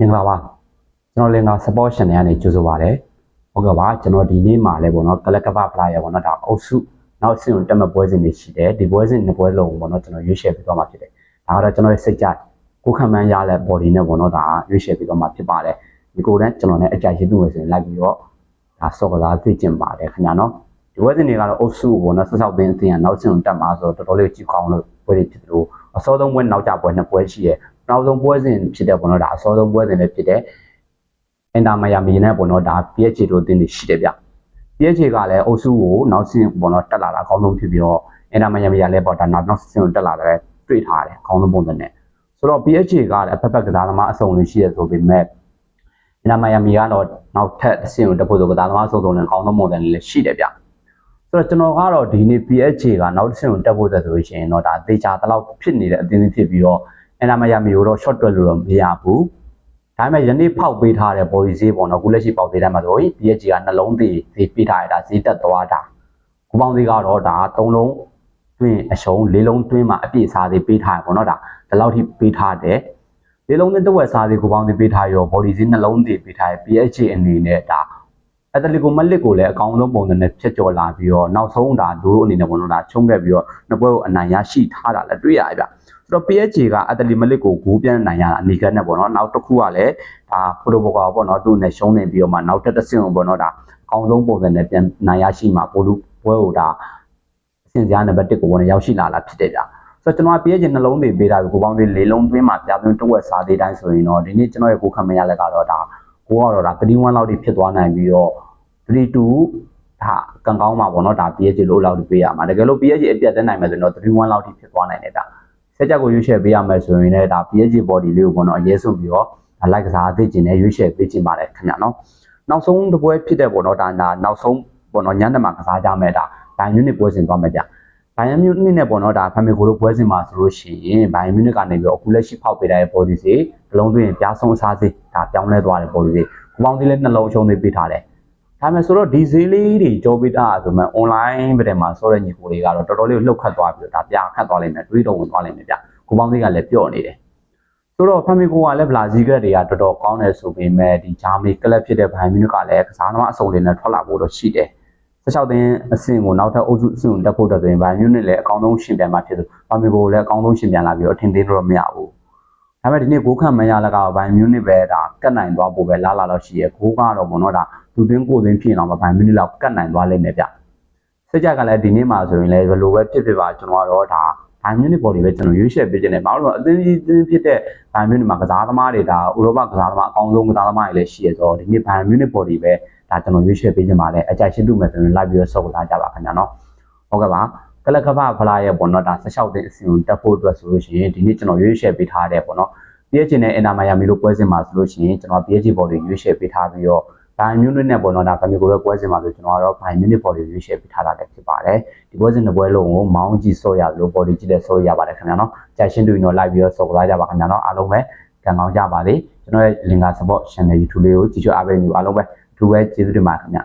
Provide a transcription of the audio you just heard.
မင်္ဂလာပါကျွန်တော်လင်္ကာ support channel ကနေကြိုဆိုပါရစေဟုတ်ကဲ့ပါကျွန်တော်ဒီနေ့မှာလည်းပေါ့နော်ကလကပဖလားရပေါ့နော်ဒါအုပ်စုနောက်ဆင့်ကိုတက်မဲ့ပွဲစဉ်တွေရှိတယ်ဒီပွဲစဉ်နှစ်ပွဲလုံးပေါ့နော်ကျွန်တော်ရွေးချယ်ပြီးတော့မှာဖြစ်တယ်ဒါကတော့ကျွန်တော်ရဲ့စိတ်ကြကိုခံမှန်းရတဲ့ body နဲ့ပေါ့နော်ဒါရွေးချယ်ပြီးတော့မှာဖြစ်ပါတယ်ဒီကိုယ်တန်းကျွန်တော်နဲ့အကြိုက်ရှိသူဝင်ဆိုရင်လိုက်ပြီးတော့ဒါစော့ကစားသိကျင်ပါတယ်ခင်ဗျာနော်ဒီပွဲစဉ်တွေကတော့အုပ်စုပေါ့နော်ဆက်ဆောက်ပင်းအသင်းကနောက်ဆင့်ကိုတက်မှာဆိုတော့တော်တော်လေးကြည့်ကောင်းလို့ပွဲတွေဖြစ်တယ်လို့အစောဆုံးပွဲနောက်ကြပွဲနှစ်ပွဲရှိတယ် နောက်ဆုံးပွဲစဉ်ဖြစ်တဲ့ပေါ့နော်ဒါအစောဆုံးပွဲစဉ်လည်းဖြစ်တယ်အင်တာမယာမီနဲ့ပေါ့နော်ဒါ PH တို့အသင်းတွေရှိတယ်ဗျ PH ကလည်းအုပ်စုကိုနောက်ဆင့်ပေါ့နော်တက်လာတာအကောင်းဆုံးဖြစ်ပြီးတော့အင်တာမယာမီကလည်းပေါ့ဒါနောက်နောက်ဆင့်ကိုတက်လာတယ်တွေ့ထားတယ်အကောင်းဆုံးပုံစံနဲ့ဆိုတော့ PH ကလည်းအဖက်ဖက်ကစားသမားအစုံလေးရှိရဆိုပေမဲ့အင်တာမယာမီကတော့နောက်ထပ်အဆင့်ကိုတက်ဖို့ဆိုကစားသမားအစုံဆုံးနဲ့အကောင်းဆုံးပုံစံလေးလည်းရှိတယ်ဗျဆိုတော့ကျွန်တော်ကတော့ဒီနေ့ PH ကနောက်တစ်ဆင့်ကိုတက်ဖို့တက်ဆိုလို့ရှိရင်တော့ဒါသေချာတလောက်ဖြစ်နေတဲ့အသင်းဖြစ်ပြီးတော့ အင်နာမယာမီကိုတော့ short တွက်လို့တော့မရဘူးဒါပေမဲ့ယနေ့ဖောက်ပေးထားတဲ့ body ဈေးပေါ့နော်ခုလက်ရှိပေါက်သေးတယ်မှာဆိုရင် PH ကနှလုံးသေးဈေးပေးထားရတာဈေးတက်သွားတာခုပေါင်းဈေးကတော့ဒါ၃လုံးတွင်းအရှုံး၄လုံးတွင်းမှာအပြည့်စားသေးပေးထားရပေါ့နော်ဒါဒီလောက်ထိပေးထားတယ်လေးလုံးနဲ့တဝက်စားသေးကိုပေါင်းသေးပေးထားရော body ဈေးနှလုံးသေးပေးထားရ PH အနေနဲ့ဒါအက်တလီကိုမလစ်ကိုလည်းအကောင်းဆုံးပုံစံနဲ့ဖြတ်ကျော်လာပြီးတော့နောက်ဆုံးဒါဒိုးအနေနဲ့ပေါ့နော်ဒါချုံးခဲ့ပြီးတော့နှစ်ပွဲကိုအနိုင်ရရှိထားတာလည်းတွေ့ရပြ ဆိုတော့ PSG ကအက်တလီမလစ်ကိုဂိုးပြန်နိုင်ရတာအနီကနဲ့ပေါ့နော်နောက်တစ်ခုကလည်းဒါဖိုတိုဘောကာပေါ့နော်သူ့နဲ့ရှုံးနေပြီးတော့မှနောက်တစ်တစ်ဆင့်ပေါ့နော်ဒါအကောင်းဆုံးပုံစံနဲ့ပြန်နိုင်ရရှိမှာပိုလူပွဲကိုဒါအဆင့်စရာနံပါတ်1ကိုဝင်ရောက်ရှိလာတာဖြစ်တယ်ဗျဆိုတော့ကျွန်တော်က PSG နှလုံးတွေပေးတာကိုပေါင်းသေးလေးလုံးသွင်းမှာပြသွင်းတဝက်စားသေးတိုင်းဆိုရင်တော့ဒီနေ့ကျွန်တော်ရဲ့ကိုခံမရလက်ကတော့ဒါကိုကတော့ဒါ31လောက်ထိဖြစ်သွားနိုင်ပြီးတော့32ဒါကံကောင်းမှာပေါ့နော်ဒါ PSG လို့လောက်ပေးရမှာတကယ်လို့ PSG အပြတ်တက်နိုင်မယ်ဆိုရင်တော့31လောက်ထိဖြစ်သွားနိုင်တယ်ဗျ ဆက်ချက်ကိုရွေးချယ်ပေးရမယ်ဆိုရင်လည်းဒါ PSG body လေးကိုပေါ့နော်အရေးဆုံးပြီးတော့လိုက်ကစားသိကျင်နဲ့ရွေးချယ်ပေးကျင်ပါတယ်ခင်ဗျာနော်နောက်ဆုံးတစ်ပွဲဖြစ်တဲ့ပေါ့နော်ဒါနောက်ဆုံးပေါ့နော်ညနေမှာကစားကြမယ်ဒါဘိုင်မြူနစ်ပွဲစဉ်သွားမယ်ဗျဘိုင်ယန်မြူနစ်နဲ့ပေါ့နော်ဒါဖာမီကိုလိုပွဲစဉ်မှာဆိုလို့ရှိရင်ဘိုင်ယန်မြူနစ်ကနေပြီးတော့အခုလက်ရှိဖောက်ပေးတဲ့ body စီဘလုံးသွင်းပြားဆုံးအစားစီဒါပြောင်းလဲသွားတဲ့ body စီခုပေါင်းသေးလဲနှလုံးရှုံးသေးပေးထားတယ် ဒါမဲ့ဆိုတော့ဒီဈေးလေးတွေကြောပေးတာဆိုမှ online ဗတဲ့မှာဆောတဲ့ညီကိုလေးကတော့တော်တော်လေးလှုပ်ခတ်သွားပြီးတော့ဒါပြခတ်သွားလိမ့်မယ်တွေးတော်ဝင်သွားလိမ့်မယ်ဗျကိုပေါင်းသေးကလည်းပြော့နေတယ်ဆိုတော့ဖမီကိုကလည်းဗလာဂျီကက်တွေကတော်တော်ကောင်းတယ်ဆိုပေမဲ့ဒီဂျာမနီကလပ်ဖြစ်တဲ့ဘိုင်မီနုကလည်းကစားသမားအစုံတွေနဲ့ထွက်လာဖို့တော့ရှိတယ်16တင်းအဆင့်ကိုနောက်ထပ်အုပ်စုအဆင့်ကိုတက်ဖို့တက်ဆိုရင်ဘိုင်မြူနစ်လည်းအကောင်းဆုံးရှင်ပြန်မှာဖြစ်သူဖာမီကိုလည်းအကောင်းဆုံးရှင်ပြန်လာပြီးတော့အထင်သေးလို့မရဘူးဒါပေမဲ့ဒီနေ့ဂိုးခံမရလကဘိုင်မြူနစ်ပဲဒါကတ်နိုင်သွားဖို့ပဲလာလာတော့ရှိရဂိုးကတော့ဘုံတော့ဒါ သူတင်းကိုတင်းဖြစ်အောင်ဘိုင်မြူနစ်လောက်ကတ်နိုင်သွားလိမ့်မယ်ဗျစစ်ကြကလည်းဒီနေ့မှာဆိုရင်လည်းဘယ်လိုပဲဖြစ်ဖြစ်ပါကျွန်တော်ကတော့ဒါဘိုင်မြူနစ်ပေါ်တွေပဲကျွန်တော်ရွေးချယ်ပေးခြင်းနဲ့ဘာလို့လဲအသင်းကြီးတင်းဖြစ်တဲ့ဘိုင်မြူနစ်မှာကစားသမားတွေဒါဥရောပကစားသမားအကောင်းဆုံးကစားသမားတွေလည်းရှိရဆိုတော့ဒီနေ့ဘိုင်မြူနစ်ပေါ်တွေပဲဒါကျွန်တော်ရွေးချယ်ပေးခြင်းပါတယ်အကြိုက်ရှိသူမဲ့ဆိုရင် live ပြီးတော့ဆောက်လာကြပါခင်ဗျာနော်ဟုတ်ကဲ့ပါကလကဖဖလာရဲ့ပေါ့နော်ဒါ16တင်အစီအစဉ်တက်ဖို့အတွက်ဆိုလို့ရှိရင်ဒီနေ့ကျွန်တော်ရွေးချယ်ပေးထားတဲ့ပေါ့နော် PH နဲ့အင်တာမိုင်ယာမီလို့ပွဲစဉ်မှာဆိုလို့ရှိရင်ကျွန်တော် PH ဘော်တွေရွေးချယ်ပေးထားပြီးတော့ ဘိုင်မြူနစ်နဲ့ပေါ့နော်ဒါဖမီကိုရဲ့ပွဲစဉ်မှာဆိုကျွန်တော်ကတော့ဘိုင်မြူနစ်ဘော်တွေရွေးချယ်ပေးထားတာလည်းဖြစ်ပါတယ်ဒီပွဲစဉ်တစ်ပွဲလုံးကိုမောင်းကြည့်ဆော့ရလို့ဘော်ဒီကြည့်တဲ့ဆော့ရပါတယ်ခင်ဗျာနော်ကြိုက်ရှင်းတူရင်တော့ live ပြီးတော့ဆော့ကစားကြပါခင်ဗျာနော်အားလုံးပဲကံကောင်းကြပါစေကျွန်တော်ရဲ့ Linga Support Channel YouTube လေးကိုကြည့်ရှုအားပေးနေအားလုံးပဲအထူးပဲကျေးဇူးတင်ပါတယ်ခင်ဗျ